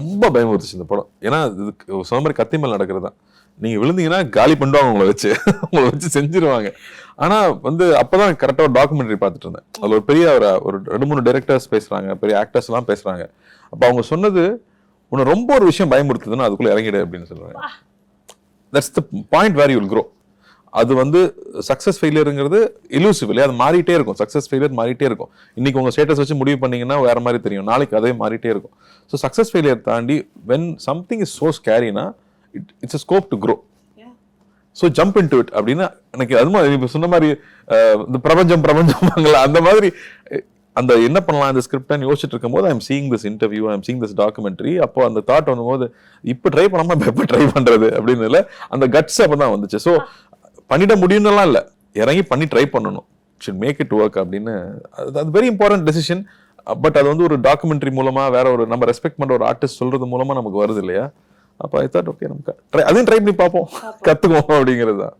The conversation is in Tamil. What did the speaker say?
ரொம்ப பயமுறுத்துச்சு இந்த படம். ஏன்னா இது சொன்ன மாதிரி கத்தி மேல நடக்கிறது தான். நீங்க விழுந்தீங்கன்னா காலி பண்ணுவாங்க உங்களை வச்சு. உங்களை வச்சு செஞ்சிருவாங்க. ஆனா வந்து அப்பதான் கரெக்டா ஒரு டாக்குமெண்ட்ரி பார்த்துட்டு இருந்தேன். அதுல ஒரு பெரிய ஒரு ஒரு ரெண்டு மூணு டைரக்டர்ஸ் பேசுறாங்க பெரிய ஆக்டர்ஸ் எல்லாம் பேசுறாங்க. அப்ப அவங்க சொன்னது உன்னை ரொம்ப ஒரு விஷயம் பயமுறுத்துதுன்னா அதுக்குள்ள இறங்கிடு அப்படின்னு சொல்றாங்க that's the point where you'll grow அது வந்து சக்ஸஸ் ஃபெயிலியருங்கிறது இலூசிவ் இல்லையா? அது மாறிட்டே இருக்கும். சக்ஸஸ் ஃபெயிலியர் மாறிட்டே இருக்கும். இன்னைக்கு உங்க ஸ்டேட்டஸ் வச்சு முடிவு பண்ணீங்கன்னா வேற மாதிரி தெரியும். நாளைக்கு அதே மாறிட்டே இருக்கும். ஸோ சக்ஸஸ் ஃபெயிலியர் தாண்டி when something is so ஸ்கேரினா it it's scope to grow so jump in to it அப்படின்னா எனக்கு அது மாதிரி இப்போ சொன்ன மாதிரி இந்த பிரபஞ்சம் பிரபஞ்சம் அந்த மாதிரி அந்த என்ன பண்ணலாம் இந்த ஸ்கிரிப்ட்னு யோசிச்சுட்டு இருக்கும்போது I'm seeing this interview I'm seeing this documentary அப்போ அந்த தாட் வந்தபோது இப்போ ட்ரை பண்ணாம இப்போ ட்ரை பண்றது அப்படின்னு இல்லை அந்த கட்ஸ் அப்போ தான் வந்துச்சு ஸோ பண்ணிட முடியும்னுலாம் இல்லை. இறங்கி பண்ணி ட்ரை பண்ணணும். ஷுட் மேக் இட் ஒர்க் அப்படின்னு. அது அது வெரி இம்பார்ட்டன்ட் டெசிஷன் பட் அது வந்து ஒரு டாக்குமெண்ட்ரி மூலமா வேற ஒரு நம்ம ரெஸ்பெக்ட் பண்ற ஒரு ஆர்டிஸ்ட் சொல்றது மூலமா நமக்கு வருது இல்லையா? அப்போ ஐ தாட் ஓகே நமக்கு try- அதையும் ட்ரை பண்ணி பார்ப்போம். கத்துக்குவோம் அப்படிங்கிறது தான்.